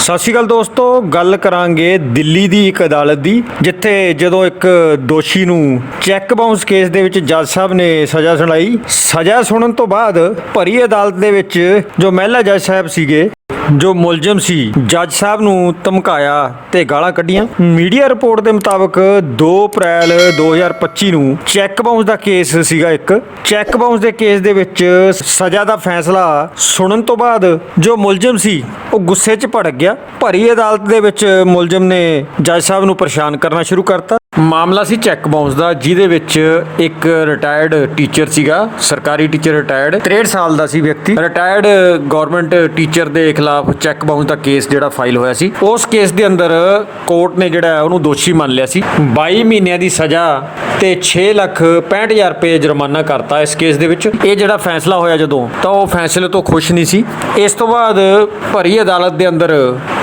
ਸਤਿ ਸ਼੍ਰੀ ਅਕਾਲ ਦੋਸਤੋ, ਗੱਲ ਕਰਾਂਗੇ ਦਿੱਲੀ ਦੀ ਇੱਕ ਅਦਾਲਤ ਦੀ, ਜਿੱਥੇ ਜਦੋਂ ਇੱਕ ਦੋਸ਼ੀ ਨੂੰ ਚੈੱਕ ਬਾਉਂਸ ਕੇਸ ਦੇ ਵਿੱਚ ਜੱਜ ਸਾਹਿਬ ਨੇ ਸਜ਼ਾ ਸੁਣਾਈ। ਸਜ਼ਾ ਸੁਣਨ ਤੋਂ ਬਾਅਦ ਭਰੀ ਅਦਾਲਤ ਦੇ ਵਿੱਚ ਜੋ ਮਹਿਲਾ ਜੱਜ ਸਾਹਿਬ ਸੀਗੇ, ਜੋ ਮੁਲਜ਼ਮ ਸੀ, ਜੱਜ ਸਾਹਿਬ ਨੂੰ ਧਮਕਾਇਆ ਤੇ ਗਾਲਾਂ ਕੱਢੀਆਂ। ਮੀਡੀਆ ਰਿਪੋਰਟ ਦੇ ਮੁਤਾਬਕ 2 ਅਪ੍ਰੈਲ 2025 ਨੂੰ ਚੈੱਕ ਬਾਉਂਸ ਦਾ ਕੇਸ ਸੀਗਾ ਇੱਕ। ਚੈੱਕ ਬਾਉਂਸ ਦੇ ਕੇਸ ਦੇ ਵਿੱਚ ਸਜ਼ਾ ਦਾ ਫੈਸਲਾ ਸੁਣਨ ਤੋਂ ਬਾਅਦ ਜੋ ਮੁਲਜ਼ਮ ਸੀ, ਉਹ ਗੁੱਸੇ 'ਚ ਭੜਕ ਗਿਆ ਭਰੀ ਅਦਾਲਤ ਦੇ ਵਿੱਚ ਮੁਲਜ਼ਮ ਨੇ ਜੱਜ ਸਾਹਿਬ ਨੂੰ ਪਰੇਸ਼ਾਨ ਕਰਨਾ ਸ਼ੁਰੂ ਕਰਤਾ। ਮਾਮਲਾ ਸੀ ਚੈੱਕ ਬਾਉਂਸ ਦਾ ਜਿਹਦੇ ਵਿੱਚ ਇੱਕ ਰਿਟਾਇਰਡ ਟੀਚਰ ਸੀਗਾ ਸਰਕਾਰੀ ਟੀਚਰ ਰਿਟਾਇਰਡ 63 ਸਾਲ ਦਾ ਸੀ ਵਿਅਕਤੀ। ਰਿਟਾਇਰਡ ਗਵਰਨਮੈਂਟ ਟੀਚਰ ਦੇ ਖਿਲਾਫ ਚੈੱਕ ਬਾਉਂਸ ਦਾ ਕੇਸ ਜਿਹੜਾ ਫਾਈਲ ਹੋਇਆ ਸੀ। ਉਸ ਕੇਸ ਦੇ ਅੰਦਰ ਕੋਰਟ ਨੇ ਜਿਹੜਾ ਉਹਨੂੰ ਦੋਸ਼ੀ ਮੰਨ ਲਿਆ ਸੀ। 22 ਮਹੀਨਿਆਂ ਦੀ ਸਜ਼ਾ ਤੇ 6 ਲੱਖ 65000 ਰੁਪਏ ਜੁਰਮਾਨਾ ਕਰਤਾ ਇਸ ਕੇਸ ਦੇ ਵਿੱਚ। ਇਹ ਜਿਹੜਾ ਫੈਸਲਾ ਹੋਇਆ ਜਦੋਂ ਤਾਂ ਉਹ ਫੈਸਲੇ ਤੋਂ ਖੁਸ਼ ਨਹੀਂ ਸੀ। ਇਸ ਤੋਂ ਬਾਅਦ ਭਰੀ ਅਦਾਲਤ ਦੇ ਅੰਦਰ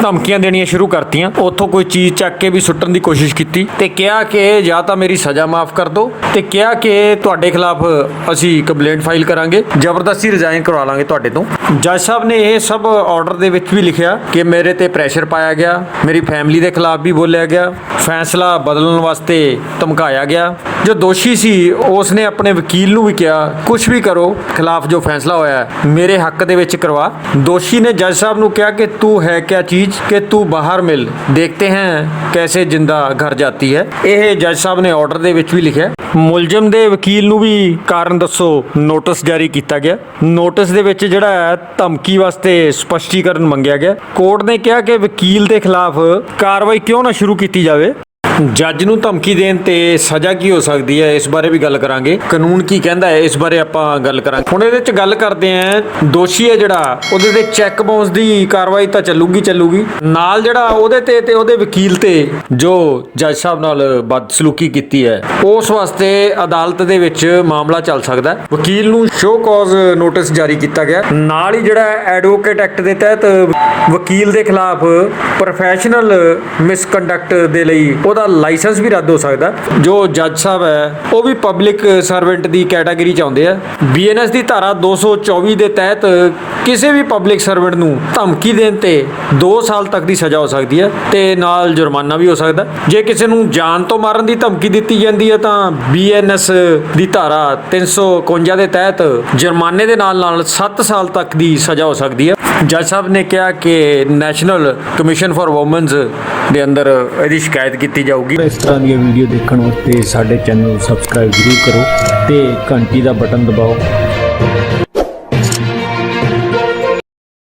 ਧਮਕੀਆਂ ਦੇਣੀਆਂ ਸ਼ੁਰੂ ਕਰਤੀਆਂ। ਉੱਥੋਂ ਕੋਈ ਚੀਜ਼ ਚੱਕ ਕੇ ਵੀ ਸੁੱਟਣ ਦੀ ਕੋਸ਼ਿਸ਼ ਕੀਤੀ। ਤੇ ਕਿਹਾ ਕਿ ਜਾਂ ਤਾਂ ਮੇਰੀ ਸਜ਼ਾ ਮਾਫ ਕਰ ਦਿਓ ਤੇ ਕਿਹਾ ਕਿ ਤੁਹਾਡੇ ਖਿਲਾਫ ਅਸੀਂ ਕੰਪਲੇਂਟ ਫਾਈਲ ਕਰਾਂਗੇ। ਜ਼ਬਰਦਸਤੀ ਰਿਜ਼ਾਈਨ ਕਰਵਾ ਲਾਂਗੇ ਤੁਹਾਡੇ ਤੋਂ। ਜੱਜ ਸਾਹਿਬ ਨੇ ਇਹ ਸਭ ਆਰਡਰ ਦੇ ਵਿੱਚ ਵੀ ਲਿਖਿਆ ਕਿ ਮੇਰੇ ਤੇ ਪ੍ਰੈਸ਼ਰ ਪਾਇਆ ਗਿਆ ਮੇਰੀ ਫੈਮਿਲੀ ਦੇ ਖਿਲਾਫ ਵੀ ਬੋਲਿਆ ਗਿਆ ਫੈਸਲਾ ਬਦਲਣ ਵਾਸਤੇ ਧਮਕਾਇਆ ਗਿਆ। ਜੋ ਦੋਸ਼ੀ ਸੀ ਉਸ ਨੇ ਆਪਣੇ ਵਕੀਲ ਨੂੰ ਵੀ ਕਿਹਾ ਕੁਝ ਵੀ ਕਰੋ ਖਿਲਾਫ ਜੋ ਫੈਸਲਾ ਹੋਇਆ ਹੈ, ਮੇਰੇ ਹੱਕ ਦੇ ਵਿੱਚ ਕਰਵਾ। ਦੋਸ਼ੀ ਨੇ ਜੱਜ ਸਾਹਿਬ ਨੂੰ ਕਿਹਾ ਕਿ ਤੂੰ ਹੈ ਕਿਆ ਚੀਜ਼ ਕਿ ਤੂੰ ਬਾਹਰ ਮਿਲ। ਦੇਖਤੇ ਹੈ ਕੈਸੇ ਜਿੰਦਾ ਘਰ ਜਾਤੀ ਹੈ। ਇਹ ਜੱਜ ਸਾਹਿਬ ਨੇ ਆਰਡਰ ਦੇ ਵਿੱਚ ਵੀ ਲਿਖਿਆ। ਮੁਲਜ਼ਮ ਦੇ ਵਕੀਲ ਨੂੰ ਵੀ ਕਾਰਨ ਦੱਸੋ ਨੋਟਿਸ ਜਾਰੀ ਕੀਤਾ ਗਿਆ। ਨੋਟਿਸ ਦੇ ਵਿੱਚ ਜਿਹੜਾ ਹੈ ਧਮਕੀ ਵਾਸਤੇ ਸਪਸ਼ਟੀਕਰਨ ਮੰਗਿਆ ਗਿਆ। ਕੋਰਟ ਨੇ ਕਿਹਾ ਕਿ ਵਕੀਲ ਦੇ ਖਿਲਾਫ ਕਾਰਵਾਈ ਕਿਉਂ ਨਾ ਸ਼ੁਰੂ ਕੀਤੀ ਜਾਵੇ। ਜੱਜ ਨੂੰ ਧਮਕੀ ਦੇਣ ਤੇ ਸਜ਼ਾ ਕੀ ਹੋ ਸਕਦੀ ਹੈ? ਇਸ ਬਾਰੇ ਵੀ ਗੱਲ ਕਰਾਂਗੇ। ਕਾਨੂੰਨ ਕੀ ਕਹਿੰਦਾ ਹੈ? ਇਸ ਬਾਰੇ ਆਪਾਂ ਗੱਲ ਕਰਾਂਗੇ। ਹੁਣ ਇਹਦੇ ਵਿੱਚ ਗੱਲ ਕਰਦੇ ਆਂ ਦੋਸ਼ੀ ਹੈ ਜਿਹੜਾ, ਉਹਦੇ ਤੇ ਚੈੱਕ ਬਾਉਂਸ ਦੀ ਕਾਰਵਾਈ ਤਾਂ ਚੱਲੂਗੀ ਚੱਲੂਗੀ। ਨਾਲ ਜਿਹੜਾ ਉਹਦੇ ਤੇ ਤੇ ਉਹਦੇ ਵਕੀਲ ਤੇ ਜੋ ਜੱਜ ਸਾਹਿਬ ਨਾਲ ਬਦਸਲੂਕੀ ਕੀਤੀ ਹੈ, ਉਸ ਵਾਸਤੇ ਅਦਾਲਤ ਦੇ ਵਿੱਚ ਮਾਮਲਾ ਚੱਲ ਸਕਦਾ ਹੈ। ਵਕੀਲ ਨੂੰ ਸ਼ੋ ਕਾਜ਼ ਨੋਟਿਸ ਜਾਰੀ ਕੀਤਾ ਗਿਆ। ਨਾਲ ਹੀ ਜਿਹੜਾ ਐਡਵੋਕੇਟ ਐਕਟ ਦੇ ਤਹਿਤ ਵਕੀਲ ਦੇ ਖਿਲਾਫ ਪ੍ਰੋਫੈਸ਼ਨਲ ਮਿਸਕੰਡਕਟ ਦੇ ਲਈ ਉਹਦਾ ਲਾਇਸੈਂਸ ਵੀ ਰੱਦ ਹੋ ਸਕਦਾ। ਜੋ ਜੱਜ ਸਾਹਿਬ ਹੈ, ਉਹ ਵੀ ਪਬਲਿਕ ਸਰਵੈਂਟ ਦੀ ਕੈਟਾਗਰੀ ਚ ਆਉਂਦੇ ਆ। ਬੀਐਨਐਸ ਦੀ ਧਾਰਾ 224 ਦੇ ਤਹਿਤ ਕਿਸੇ ਵੀ ਪਬਲਿਕ ਸਰਵੈਂਟ ਨੂੰ ਧਮਕੀ ਦੇਣ ਤੇ 2 ਸਾਲ ਤੱਕ ਦੀ ਸਜ਼ਾ ਹੋ ਸਕਦੀ ਹੈ ਤੇ ਨਾਲ ਜੁਰਮਾਨਾ ਵੀ ਹੋ ਸਕਦਾ। ਜੇ ਕਿਸੇ ਨੂੰ ਜਾਨ ਤੋਂ ਮਾਰਨ ਦੀ ਧਮਕੀ ਦਿੱਤੀ ਜਾਂਦੀ ਹੈ, ਤਾਂ ਬੀਐਨਐਸ ਦੀ ਧਾਰਾ 351 ਦੇ ਤਹਿਤ ਜੁਰਮਾਨੇ ਦੇ ਨਾਲ ਨਾਲ 7 ਸਾਲ ਤੱਕ ਦੀ ਸਜ਼ਾ ਹੋ ਸਕਦੀ ਹੈ। ਜੱਜ ਸਾਹਿਬ ਨੇ ਕਿਹਾ ਕਿ ਨੈਸ਼ਨਲ ਕਮਿਸ਼ਨ ਫਾਰ ਔਮਨਸ ਦੇ ਅੰਦਰ ਇਹਦੀ ਸ਼ਿਕਾਇਤ ਕੀਤੀ ਜਾਊਗੀ। ਇਸ ਤਰ੍ਹਾਂ ਦੀਆਂ ਵੀਡੀਓ ਦੇਖਣ ਵਾਸਤੇ ਸਾਡੇ ਚੈਨਲ ਨੂੰ ਸਬਸਕ੍ਰਾਈਬ ਜ਼ਰੂਰ ਕਰੋ ਤੇ ਘੰਟੀ ਦਾ ਬਟਨ ਦਬਾਓ।